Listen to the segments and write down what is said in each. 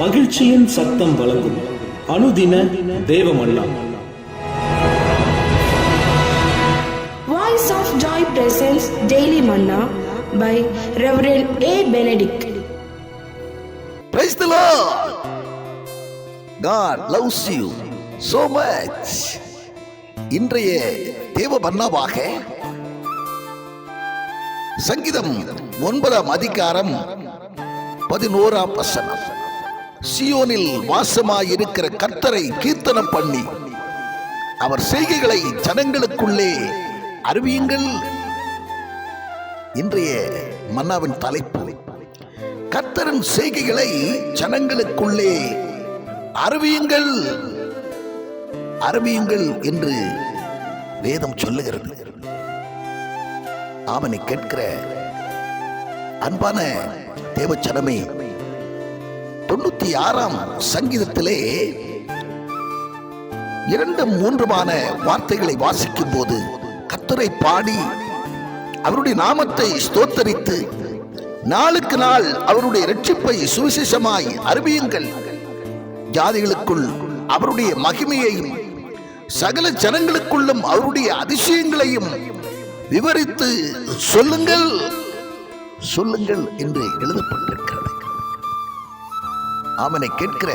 மகிழ்ச்சியின் சத்தம் வழங்கும் அனுதின தேவமல்லா Voice of Joy presents Daily Manna by Reverend A. Benedict. Praise the Lord. God loves you so much. இன்றைய தேவ பன்னாவாக சங்கீதம் ஒன்பதாம் அதிகாரம் பதினோராம் வசனம் சியோனில் வாசமாயிருக்கிற கர்த்தரை கீர்த்தனம் பண்ணி அவர் செய்கைகளை ஜனங்களுக்குள்ளே அறிவியுங்கள். இன்றைய மன்னாவின் தலைப்பு கர்த்தரின் செய்கைகளை ஜனங்களுக்குள்ளே அறிவியுங்கள். அறிவியுங்கள் என்று வேதம் சொல்லுகிறது. அவனை கேட்கிற அன்பான தேவச்சனமே தொண்ணூத்தி ஆறாம் சங்கீதத்திலே இரண்டு மூன்றுமான வார்த்தைகளை வாசிக்கும் போது கத்தரை பாடி அவருடைய நாமத்தை ஸ்தோத்தரித்து நாளுக்கு நாள் அவருடைய இரட்சிப்பை சுவிசேஷமாய் அறிவியுங்கள். ஜாதிகளுக்குள் அவருடைய மகிமையையும் சகல ஜனங்களுக்குள்ளும் அவருடைய அதிசயங்களையும் விவரித்து சொல்லுங்கள். சொல்லுங்கள் என்று எழுதப்பட்டிருக்கிறது. ஆமனை கேட்கிற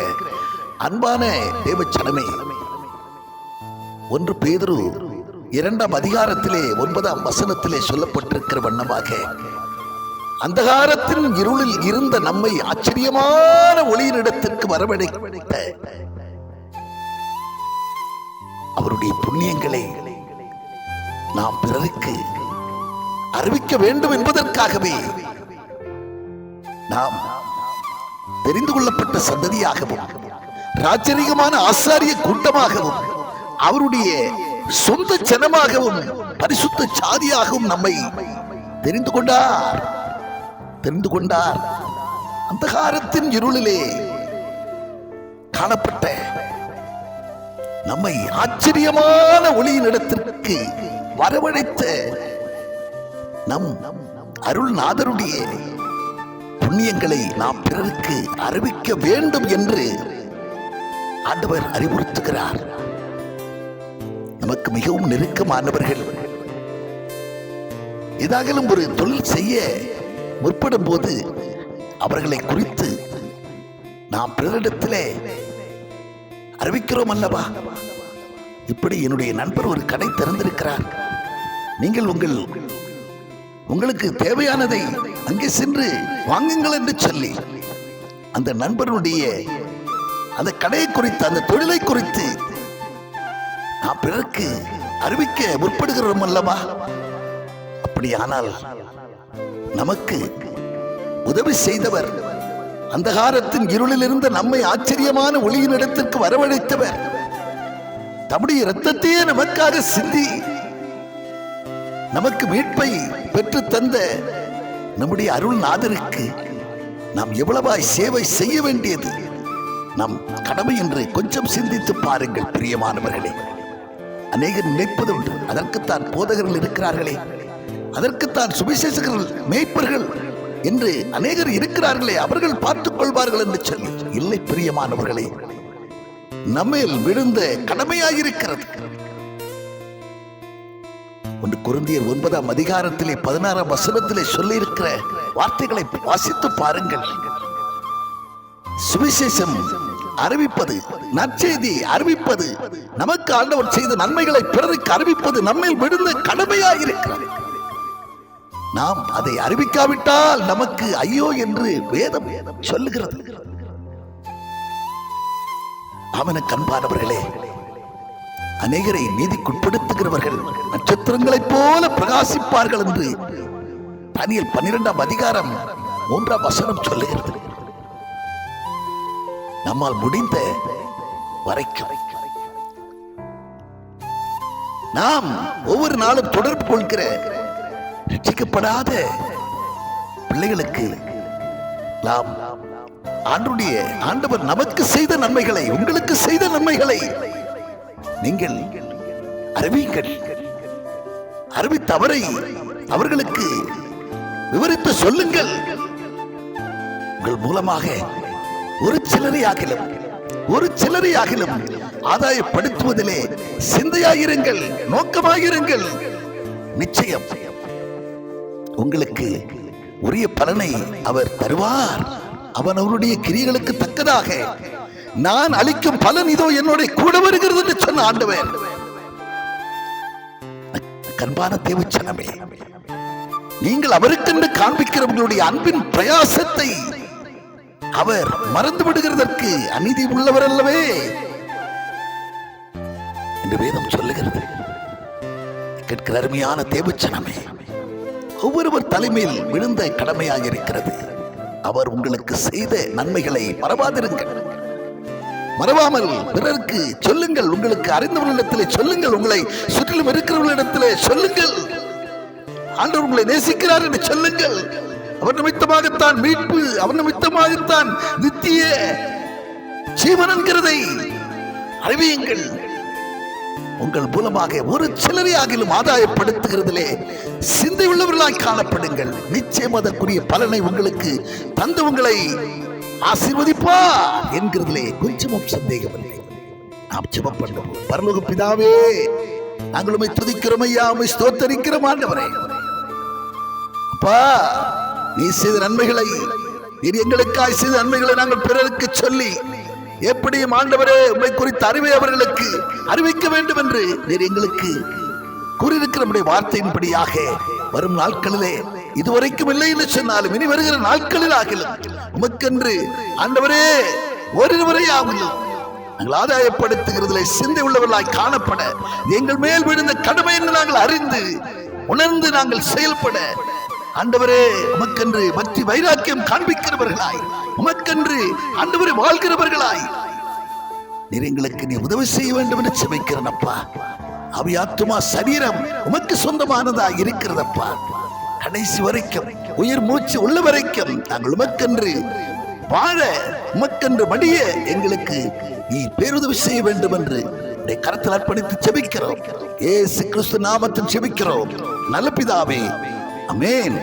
அன்பான தேவச்சனமே. ஒன்று பேதுரு இரண்டாம் அதிகாரத்திலே ஒன்பதாம் வசனத்திலே சொல்லப்பட்டிருக்கிற வண்ணமாக அந்தகாரத்தின் இருளில் இருந்த நம்மை ஆச்சரியமான ஒளியினிடத்திற்கு வரவழைத்த அவருடைய புண்ணியங்களை நாம் பிறருக்கு அறிவிக்க வேண்டும் என்பதற்காகவே நாம் தெரிந்து கொள்ளப்பட்ட சந்ததியாகவும் ராஜரீகமான ஆசாரிய கூட்டமாகவும் அவருடைய சொந்த ஜனமாகவும் பரிசுத்த சாதியாகவும் நம்மை தெரிந்து கொண்டார். தெரிந்து கொண்டார். அந்தகாரத்தின் இருளிலே காணப்பட்ட நம்மை ஆச்சரியமான ஒளியின் இடத்திற்கு வரவழைத்த நம் அருள்நாதருடைய புண்ணியங்களை நாம் பிறருக்கு அறிவிக்க வேண்டும் என்று ஆண்டவர் அறிவுறுத்துகிறார். நமக்கு மிகவும் நெருக்கமானவர்கள். ஏதாகலும் ஒரு தொழில் செய்ய முற்படும் போது அவர்களை குறித்து நாம் பிறரிடத்திலே அறிவிக்கிறோம் அல்லவா? இப்படி என்னுடைய நண்பர் ஒரு கடை திறந்திருக்கிறார். நீங்கள் உங்கள் உங்களுக்கு தேவையானதை அங்கே சென்று வாங்குங்கள் என்று சொல்லி அந்த நண்பருடைய அந்த கடையை குறித்து அந்த தொழிலை குறித்து நான் பிறருக்கு அறிவிக்க முற்படுகிறோம் அல்லவா? அப்படியானால் நமக்கு உதவி செய்தவர் அந்தகாரத்தின் இருளில் இருந்த நம்மை ஆச்சரியமான ஒளியின் இடத்திற்கு வரவழைத்தவர் தம்முடைய இரத்தத்தையே நமக்காக சிந்தி நமக்கு மீட்பை பெற்று தந்த நம்முடைய அருள்நாதருக்கு நாம் எவ்வளவாய் சேவை செய்ய வேண்டியது? நம் கடமை என்று கொஞ்சம் சிந்தித்து பாருங்கள் பிரியமானவர்களே. அநேகர் நினைப்பது உண்டு அதற்குத்தான் போதகர்கள் இருக்கிறார்களே. அதற்குத்தான் சுவிசேஷகர்கள் மேய்ப்பர்கள் என்று அநேகர் இருக்கிறார்களே அவர்கள் பார்த்துக் கொள்வார்கள் என்று சொல்லி. இல்லை பிரியமானவர்களே. நம்மேல் விழுந்த கடமையாயிருக்கிறது. ஒன்று குருந்தியர் ஒன்பதாம் அதிகாரத்திலே பதினாறாம் வசனத்திலே சொல்லி இருக்கிற வார்த்தைகளை வாசித்து பாருங்கள். சுவிசேஷம் அறிவிப்பது நற்செய்தி அறிவிப்பது நமக்கு ஆண்டவர் செய்த நன்மைகளை பிறருக்கு அறிவிப்பது நம்மில் விழுந்த கடமையாயிருக்கிறது. நாம் அதை அறிவிக்காவிட்டால் நமக்கு ஐயோ என்று வேதம் சொல்லுகிறது. அவன அன்பானவர்களே அநேகரை நீதிக்குட்படுத்துகிறவர்கள் நட்சத்திரங்களைப் போல பிரகாசிப்பார்கள் என்று தனியில் பன்னிரெண்டாம் அதிகாரம் மூன்றாம் வசனம் சொல்லுகிறது. நம்மால் முடிந்த வரைக்கும் நாம் ஒவ்வொரு நாளும் தொடர்பு கொள்கிற ரட்சிக்கப்படாத பிள்ளைகளுக்கு நாம் ஆண்டுடைய ஆண்டவர் நமக்கு செய்த நன்மைகளை உங்களுக்கு செய்த நன்மைகளை நீங்கள் அறிவியுங்கள் அறிவித்த தவறை அவர்களுக்கு விவரித்து சொல்லுங்கள். உங்கள் மூலமாக ஒரு சிலரையாகிலும் ஒரு சிலரையாகிலும் ஆதாயப்படுத்துவதிலே சிந்தையாயிருங்கள் நோக்கமாயிருங்கள். நிச்சயம் உங்களுக்கு உரிய பலனை அவர் தருவார். அவன் அவருடைய கிரியைகளுக்கு தக்கதாக நான் அளிக்கும் பலன் இதோ என்னுடைய கூட வருகிறது என்று சொன்ன ஆண்டவர். கண்பான தேவச்சனமே நீங்கள் அவருக்கென்று காண்பிக்கிற உங்களுடைய அன்பின் பிரயாசத்தை அவர் மறந்து விடுகிறதற்கு அநீதி உள்ளவர் அல்லவே என்று வேதம் சொல்லுகிறது. கேட்கிற அருமையான தேவச்சனமே ஒவ்வொருவர் தலைமையில் விழுந்த கடமையாக இருக்கிறது. அவர் உங்களுக்கு செய்த நன்மைகளை மறவாதிருங்கள். மறவாமல் பிறருக்கு சொல்லுங்கள். உங்களுக்கு அறிந்தவர்களிடத்தில் சொல்லுங்கள். உங்களை சுற்றிலும் இருக்கிறவர்களிடத்தில் சொல்லுங்கள். ஆண்டவர் உங்களை நேசிக்கிறார் என்று சொல்லுங்கள். அவர் நிமித்தமாகத்தான் மீட்பு அவர் நிமித்தமாகத்தான் நித்திய ஜீவன் என்கிறதை அறிவியுங்கள். உங்கள் மூலமாக ஒரு சிலரையாகிலும் ஆதாயப்படுத்துகிறதிலே சிந்தை உள்ளவர்களாய் காணப்படுங்கள். நிச்சயம் அதற்குரிய பலனை உங்களுக்கு தந்து உங்களை ஆசீர்வதிப்பா என்கிறதுலே கொஞ்சமும் சந்தேகம் இல்லை நாம் ஜெபம் பண்ணுவோம் பரலோக பிதாவே நாங்கள் துதிக்கிறோம் ஐயா ஸ்தோத்தரிக்கிறோம் ஆண்டவரே. அப்பா நீ செய்த நன்மைகளை நீர் எங்களுக்காய் செய்த நன்மைகளை நாங்கள் பிறருக்கு சொல்லி எப்படியும் ஆண்டவரே உண்மை குறித்த அறிவை அவர்களுக்கு அறிவிக்க வேண்டும் என்று நீர் எங்களுக்கு கூறியிருக்கிற நம்முடைய வார்த்தையின்படியாக வரும் நாட்களிலே இதுவரைக்கும் இல்லை என்று சொன்னாலும் இனி வருகிற நாட்களில் ஆகலாம் உமக்கென்று ஆண்டவரே ஒருவரே ஆகலாம் நாங்கள் ஆதாயப்படுத்துகிறதுல சிந்தை உள்ளவர்களாய் காணப்பட எங்கள் மேல் விழுந்த கடமை என்று நாங்கள் அறிந்து உணர்ந்து நாங்கள் செயல்பட ஆண்டவரே உமக்கென்று பக்தி வைராக்கியம் காண்பிக்கிறவர்களாய் உமக்கென்று ஆண்டவரை வாழ்கிறவர்களாய் நீர் எங்களுக்கு நீ உதவி செய்ய வேண்டும் என்று செபிக்கிறேன் அப்பா அவியாத்துமா சரீரம் உமக்கு சொந்தமானதா இருக்கிறதப்பா. கடைசி வரைக்கும் உயிர் மூச்சு உள்ள வரைக்கும் நாங்கள் உமக்கென்று வாழ உமக்கென்று மடிய எங்களுக்கு நீ பேருதவி செய்ய வேண்டும் என்று உடைய கரத்தில் அர்ப்பணித்து செபிக்கிறோம் ஏசு கிறிஸ்து நாமத்தில் செபிக்கிறோம் நல்ல பிதாவே அமேன்